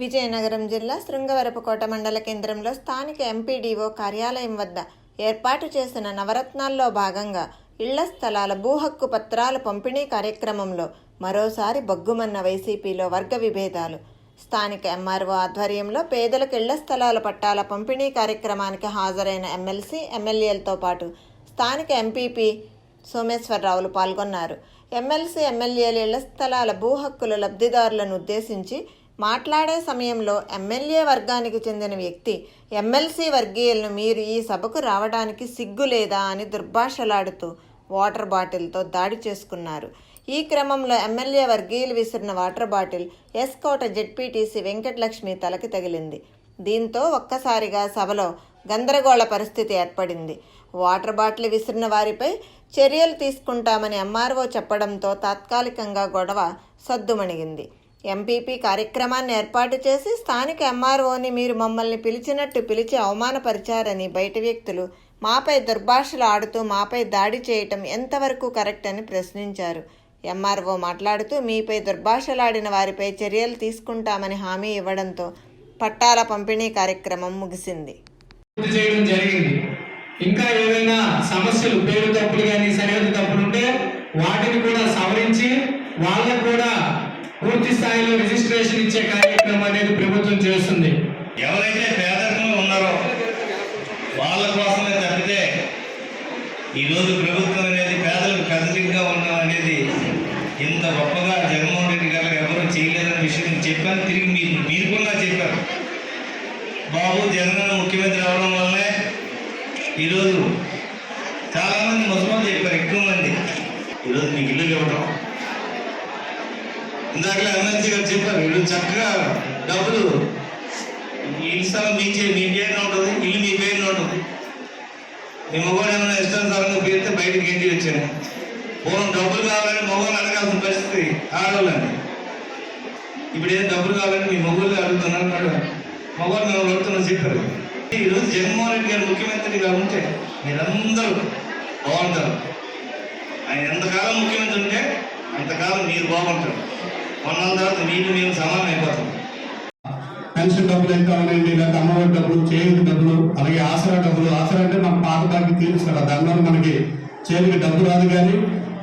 విజయనగరం జిల్లా శృంగవరపుకోట మండల కేంద్రంలో స్థానిక ఎంపీడీఓ కార్యాలయం వద్ద ఏర్పాటు చేసిన నవరత్నాల్లో భాగంగా ఇళ్ళ స్థలాల భూహక్కు పత్రాల పంపిణీ కార్యక్రమంలో మరోసారి బొగ్గుమన్న వైసీపీలో వర్గ విభేదాలు. స్థానిక ఎంఆర్ఓ ఆధ్వర్యంలో పేదలకు ఇళ్ళ స్థలాల పట్టాల పంపిణీ కార్యక్రమానికి హాజరైన ఎమ్మెల్సీ ఎమ్మెల్యేలతో పాటు స్థానిక ఎంపీపీ సోమేశ్వరరావులు పాల్గొన్నారు. ఎమ్మెల్సీ ఎమ్మెల్యేలు ఇళ్ళ స్థలాల భూ హక్కుల లబ్ధిదారులను ఉద్దేశించి మాట్లాడే సమయంలో ఎమ్మెల్యే వర్గానికి చెందిన వ్యక్తి ఎమ్మెల్సీ వర్గీయులను మీరు ఈ సభకు రావడానికి సిగ్గు లేదా అని దుర్భాషలాడుతూ వాటర్ బాటిల్తో దాడి చేసుకున్నారు. ఈ క్రమంలో ఎమ్మెల్యే వర్గీయులు విసిరిన water bottle S. Kota ZPTC Venkatalakshmi తలకి తగిలింది. దీంతో ఒక్కసారిగా సభలో గందరగోళ పరిస్థితి ఏర్పడింది. వాటర్ బాటిల్ విసిరిన వారిపై చర్యలు తీసుకుంటామని ఎంఆర్ఓ చెప్పడంతో తాత్కాలికంగా గొడవ సద్దుమణిగింది. ఎంపీపీ కార్యక్రమాన్ని ఏర్పాటు చేసి స్థానిక ఎంఆర్ఓని మీరు మమ్మల్ని పిలిచినట్టు పిలిచి అవమానపరిచారని బయట వ్యక్తులు మాపై దుర్భాషలు ఆడుతూ మాపై దాడి చేయటం ఎంతవరకు కరెక్ట్ అని ప్రశ్నించారు. ఎంఆర్ఓ మాట్లాడుతూ మీపై దుర్భాషలాడిన వారిపై చర్యలు తీసుకుంటామని హామీ ఇవ్వడంతో పట్టాల పంపిణీ కార్యక్రమం ముగిసింది. చేయడం జరిగింది. ఇంకా ఏదైనా సమస్యలు పేరు తప్పులు కానీ సరిహద్దు తప్పులు ఉంటే వాటిని కూడా సవరించి వాళ్ళకు కూడా పూర్తి స్థాయిలో రిజిస్ట్రేషన్ ఇచ్చే కార్యక్రమం అనేది ప్రభుత్వం చేస్తుంది. ఎవరైతే పేదరికంలో ఉన్నారో వాళ్ళ కోసమే తప్పితే ఈరోజు ప్రభుత్వం అనేది పేదలకు కదలికగా ఉండడం అనేది ఇంత గొప్పగా జగన్మోహన్ రెడ్డి గారు ఎవరూ చేయలేదనే విషయం చెప్పాను. తిరిగి మీరు మీరు కూడా చెప్పారు. బాబు జగన్ ముఖ్యమంత్రి అవడం వల్లనే ఈరోజు చాలామంది ముసలి చెప్పారు ఎక్కువ మంది ఈరోజు మీకు ఇల్లు ఇవ్వడం ఇందాకలే ఎమ్మెల్సీ గారు చెప్పారు ఈరోజు చక్కగా డబ్బులు ఈ ఇల్లు స్థలం మీ మీ పేరున ఉంటుంది ఇల్లు మీ పేరున ఉంటుంది. మీ మొగోడు ఏమైనా ఇష్టానుసారంగా పేరితే బయటకు గెంటి వచ్చాను. పూర్వం డబ్బులు కావాలని మగవాళ్ళు అడగాల్సిన పరిస్థితి ఆడవాళ్ళని ఇప్పుడు ఏం డబ్బులు కావాలని మీ మగవాళ్ళు అడుగుతున్నారు అన్నాడు మగవాళ్ళు మేము అడుగుతున్నాం చెప్పారు. ఈరోజు జగన్మోహన్ రెడ్డి గారు ముఖ్యమంత్రిగా ఉంటే మీరందరూ బాగుంటారు. ఆయన ఎంతకాలం ముఖ్యమంత్రి ఉంటే అంతకాలం మీరు బాగుంటారు. కొన్నాళ్ళ తర్వాత మీకు మేము సమానం అయిపోతాం. పెన్షన్ డబ్బులు ఎంత ఉన్నాయండి? లేకపోతే అమ్మఒడి డబ్బులు చేయూతి డబ్బులు అలాగే ఆసరా డబ్బులు. ఆసరా అంటే మన పాత బాకి తీరుస్తారు? దానివల్ల మనకి చేతికి డబ్బు రాదు కానీ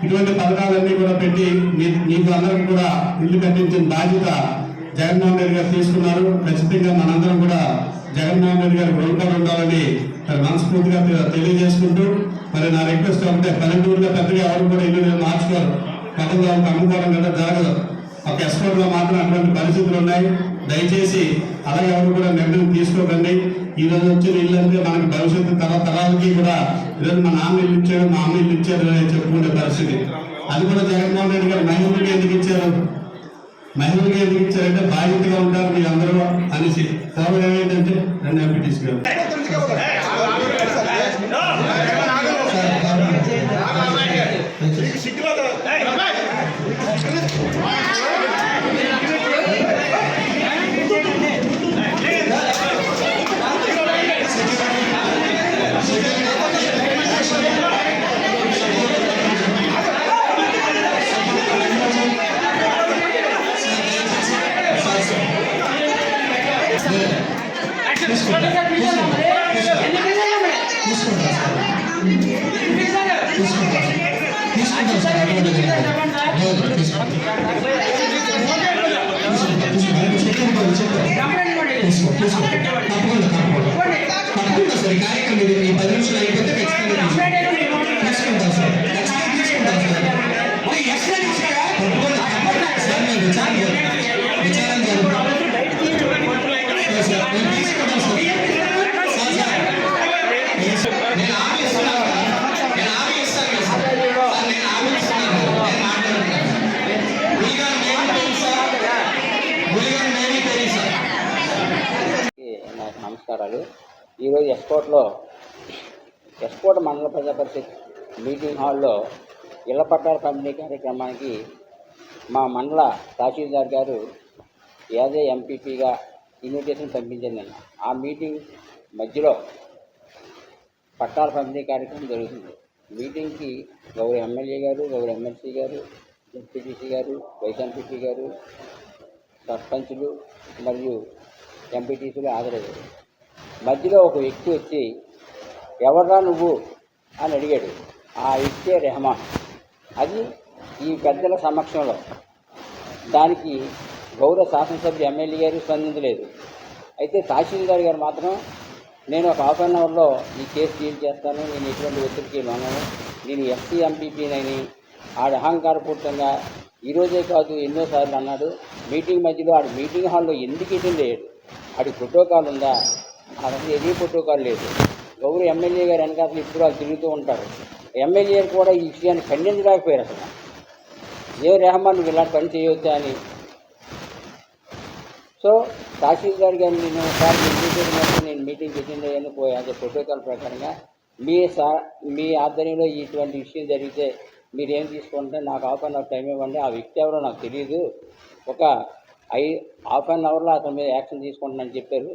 ఇటువంటి పథకాలన్నీ కూడా పెట్టి మీ- మీకు అందరికీ కూడా ఇల్లు కట్టించిన బాధ్యత జగన్మోహన్ రెడ్డి గారు తీసుకున్నారు. ఖచ్చితంగా మనందరం కూడా జగన్మోహన్ రెడ్డి గారు రుణపడి ఉండాలని మరి మనస్ఫూర్తిగా తెలియజేసుకుంటూ మరి నా రిక్వెస్ట్ ఒకటే పల్లెటూరులో పెద్దగా ఎవరు కూడా ఇల్లు మార్చుకోరు. గతంలో అమ్ముకోవడం కదా జరగదు. ఒక ఎక్స్పోర్ట్లో మాత్రం అటువంటి పరిస్థితులు ఉన్నాయి దయచేసి అలా ఎవరు కూడా నిర్ణయం తీసుకోకండి ఈ రోజు వచ్చిన ఇల్లు అంటే మనకి భవిష్యత్తు తర తరాలకి కూడా ఈరోజు మా నాన్న ఇల్లు ఇచ్చాడు మా అమ్మ ఇల్లు ఇచ్చాడు అని చెప్పుకునే పరిస్థితి అది కూడా జగన్మోహన్ రెడ్డి గారు మహిళలకి ఎందుకు ఇచ్చారు మహిళలకి ఎందుకు ఇచ్చారంటే బాధ్యతగా ఉంటారు మీ అందరూ అనేసి పూర్వం ఏమైందంటే రెండు ఎంపీ తీసుకెళ్ళారు తప్పకుండా తప్పకుండా తప్పకుండా సరే కార్యక్రమం ఇది ఈ పది నిమిషాలు అయిపోతే ఖచ్చితంగా అందరికీ నమస్కారాలు. ఈరోజు ఎస్కోట్లో ఎస్కోట్ మండల ప్రజా పరిషత్ మీటింగ్ హాల్లో ఇళ్ళ పట్టాల పంపిణీ కార్యక్రమానికి మా మండల తహసీల్దార్ గారు యాదే ఎంపీపీగా ఇన్విటేషన్ పంపించింది ఆ మీటింగ్ మధ్యలో పట్టాల పంపిణీ కార్యక్రమం జరుగుతుంది. మీటింగ్కి గౌరవ ఎమ్మెల్యే గారు గౌరవ ఎమ్మెల్సీ గారు ఎంపీటీసీ గారు వైస్ ఎంపీపీ గారు సర్పంచులు మరియు ఎంపీటీసీలో హాజరయ్యారు మధ్యలో ఒక వ్యక్తి వచ్చి ఎవర్రా నువ్వు? అని అడిగాడు. ఆ వ్యక్తే రెహమాన్. అది ఈ పెద్దల సమక్షంలో. దానికి గౌరవ శాసనసభ్యులు ఎమ్మెల్యే గారు స్పందించలేదు. అయితే తహసీల్దార్ గారు మాత్రం నేను ఒక హాఫ్ అన్ అవర్లో ఈ కేసు డీల్ చేస్తాను. నేను ఎటువంటి ఒత్తిడికి లొంగను నేను ఎస్సీ ఎంపీపీనని ఆడ అహంకారపూర్తంగా ఈరోజే కాదు ఎన్నోసార్లు అన్నాడు. మీటింగ్ మధ్యలో ఆడు మీటింగ్ హాల్లో ఎందుకు ఇటెండ్ అయ్యాడు అటు ప్రోటోకాల్ ఉందా అసలు ఏది ప్రోటోకాల్ లేదు గౌరవ ఎమ్మెల్యే గారు అసలు ఇప్పుడు వాళ్ళు తిరుగుతూ ఉంటారు. ఎమ్మెల్యే కూడా ఈ విషయాన్ని ఖండించలేకపోయారు అసలు. ఏ రెహమాన్ నువ్వు ఇలాంటి పని చేయొచ్చా అని. సో తహసీల్దార్ గారు నేను సార్ మీటింగ్ నేను మీటింగ్ అటెండ్ అయ్యాను పోయి ప్రోటోకాల్ ప్రకారంగా మీ సా మీ ఆధ్వర్యంలో ఇటువంటి విషయం జరిగితే మీరేం తీసుకుంటే నాకు హాఫ్ నాకు టైం ఇవ్వండి. ఆ వ్యక్తి ఎవరో నాకు తెలియదు. ఒక ఐ హాఫ్ అన్ అవర్లో అతని మీద యాక్షన్ తీసుకుంటానని చెప్పారు.